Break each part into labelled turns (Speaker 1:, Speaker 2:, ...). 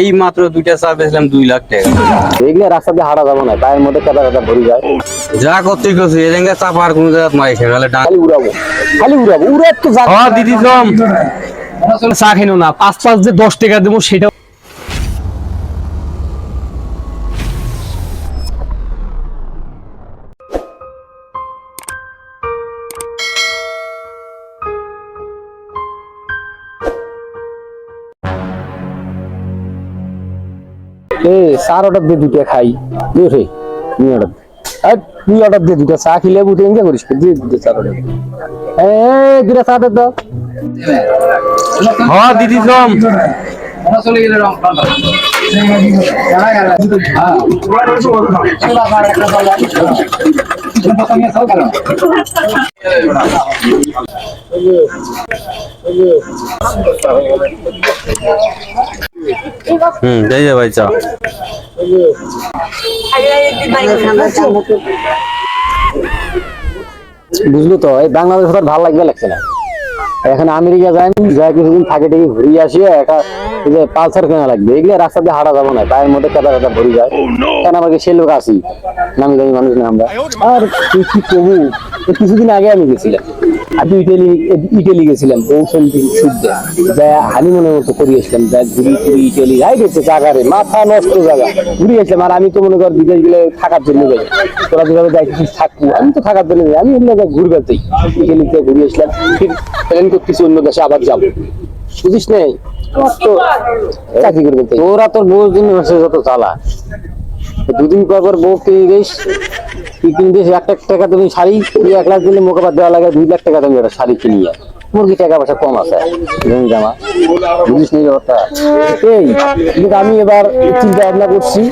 Speaker 1: এই মাত্র দুইটা চা বেচলাম দুই লাখ টাকা।
Speaker 2: এগুলো রাস্তা দিয়ে হাঁটা যাব না পায়ের মধ্যে কাদা কাদা ভরি যায়।
Speaker 1: যা করতে গেছি জায়গায় চা পার কোনো জায়গায় মাই খেয়ে
Speaker 2: খালি উড়াবো খালি উড়াবো উড়ে
Speaker 1: তো দিদি
Speaker 3: চা খেলো না পাঁচ পাঁচ যে দশ টাকা দেবো সেটা
Speaker 2: এ, চার অর্ডার দিয়ে দুটো খাই। দে রে তুই অর্ডার দে। তুই অর্ডার দিয়ে দুটো চা খেলে বুঝে এনজয় করিস দিয়ে দুটো চার অর্ডার এ, দুটো চা দে তো
Speaker 1: হ দিদি জম হুম যাই যা ভাই চা
Speaker 2: বুঝলো তো এই বাংলাদেশ আর ভালো লাগবে লাগছে না। এখন আমেরিকা যাই যা কিছুদিন থাকে টেকে ঘুরিয়ে আসি একটা যে পালসার কেনা লাগবে। এগুলো রাস্তা দিয়ে হাঁটা যাব না পায়ের মধ্যে কাদা কাদা ভরি যায়। কেন আমাকে সে লোক আসি নামি দামি মানুষ না আমরা? আর কি কবু? কিছুদিন আগে আমি গেছিলাম। আমি ইটালি ইটালি যা হানিমুনের মতো করিয়ে এসলাম যা ঘুরি ঘুরি ইটালি যাই গেছে মাথা নষ্ট জায়গা। ঘুরে এসলাম আর আমি তো মনে কর বিদেশ গেলে থাকার জন্য যাই। তোরা যেভাবে যাইতেছিস থাকব আমি তো থাকার জন্য আমি এগুলো ঘুরবেতেই ইটালিতে ঘুরে এসলাম ফির প্ল্যান করতেছি অন্য দেশে আবার যাব। বুঝিস নেই? তো চাকরি করবে তোরা তোর বউর জন্য যত চালা দুদিন পর পর বউ কিনে দিস তুই কিনে এক লাখ টাকা তুমি শাড়ি এক লাখ দিলে মোকাবার দেওয়া লাগে, দুই লাখ টাকা তুমি একটা শাড়ি কিনিয়ে। মোর কি টাকা পয়সা কম আছে। কিন্তু আমি এবার চিন্তা ভাবনা করছি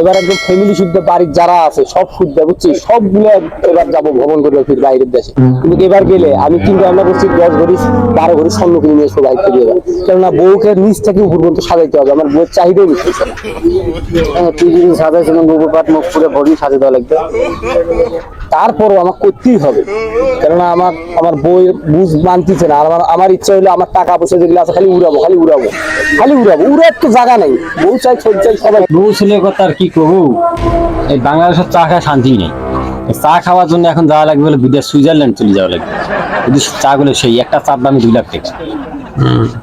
Speaker 2: এবার একদম ফ্যামিলি শুদ্ধ বাড়ির যারা আছে সব শুদ্ধ বুঝছিস সবগুলো এবার যাব ভ্রমণ করবে ফির বাইরের দেশে। কিন্তু এবার গেলে আমি চিন্তা ভাবনা করছি দশ ভরি বারো ভরি স্বর্ণ কিনে নিয়ে আসব বাইক থেকে এবার কেননা বউকে নিচ থেকে উপর পর্যন্ত সাজাইতে হবে আমার বউয়ের চাহিদাই মিটতেছে না হ্যাঁ, তুই যদি সাজাইছিলাম গোবর পাট মুখ পুরো ভরি সাজে দেওয়া লাগবে। তারপরও আমার করতেই হবে। কেননা আমার আমার বই বুঝ মানতেছে না। আমার আমার ইচ্ছা হলো আমার টাকা পয়সা যেগুলো আছে খালি উড়াবো খালি উড়াবো। খালি উড়াবো। উড়ে একটু জায়গা নেই। বউ চাই ছোট চাই সবাই।
Speaker 3: বউ ছেলের কথা আর কি করব এই বাংলাদেশের চা খায় শান্তি নেই। চা খাওয়ার জন্য এখন যাওয়া লাগবে বলে বিদেশ সুইজারল্যান্ড চলে যাওয়া লাগবে। যদি চা গুলো সেই একটা চার দামে দুই লাখ টাকা।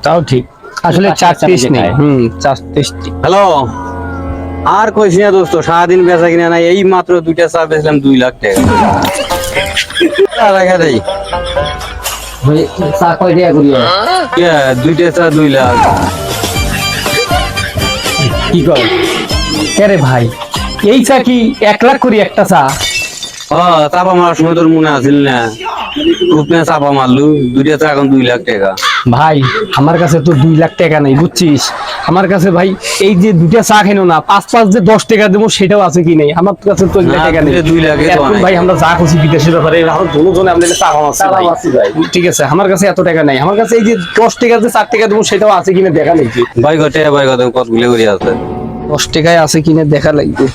Speaker 3: তাও ঠিক। আসলে চার টেস্ট নেই। হুম চার টেস্ট
Speaker 1: হ্যালো আর কইস না দোস্ত সারাদিন বেচা কিনা নাই এই মাত্র দুইটা চা বেচলাম দুই লাখ টাকা। দেই।
Speaker 2: চা কয় করি?
Speaker 1: দুইটা চা দুই লাখ।
Speaker 3: কি কর আরে ভাই? এই চা কি এক লাখ করি একটা চা?
Speaker 1: ও চাপা মারার সময় তোর মনে আছিল না। না চাপা মারলু দুইটা চা এখন দুই লাখ টাকা।
Speaker 3: ভাই আমার কাছে তো দুই লাখ টাকা নেই বুঝছিস? আমার কাছে ভাই এই যে দুটা চা খেলো না পাঁচ পাঁচ যে দশ টাকা দেবো সেটাও আছে কি নেই? আমার কাছে তো টাকা নেই।
Speaker 1: দুই লাখে।
Speaker 3: ভাই আমরা যা করছি বিদেশের ব্যাপারে আমরা দুজনে চা ভাই। ঠিক আছে আমার কাছে এত টাকা নেই। আমার কাছে এই যে দশ টাকা যে চার টাকা দেবো সেটাও আছে কিনা দেখা লাগবে?
Speaker 1: ভাই ঘটে ভাই ঘটে কতগুলো করি আছে?
Speaker 3: দশ টাকায় আছে কিনা দেখা লাগবে?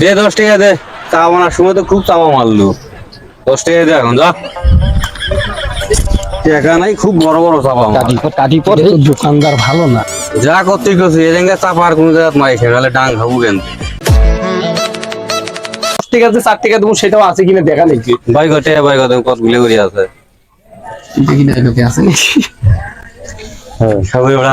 Speaker 1: দে দশ টাকা দে। চা বানার সময় তো খুব চাপা মারলু। দশ টাকা দে এখন যা। টাকা নাই খুব বড় বড় চাপা মার
Speaker 3: কাটি পর কাটি পর তো দোকানদার ভালো না।
Speaker 1: যা করতে গেছি আর কোনো খেয়ে ডাং খাব কেন?
Speaker 3: টাকা যে চার টাকা দেবো সেটাও আছে কিনা দেখা
Speaker 1: ভাই ঘটে ভাই কত কতগুলো করি আছে।
Speaker 3: দেখি না লোকে আছে নাকি?
Speaker 1: সবাই ওরা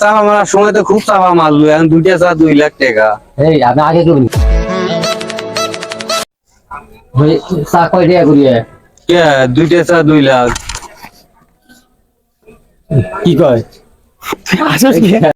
Speaker 1: চাপা মারার সময় তো খুব চাপা মারলো এখন দুইটা চা দুই লাখ টাকা।
Speaker 2: এই আমি আগে করি চা কয় টাকা করি
Speaker 1: কে দুইটা চা দুই লাখ।
Speaker 3: কি কয়? কি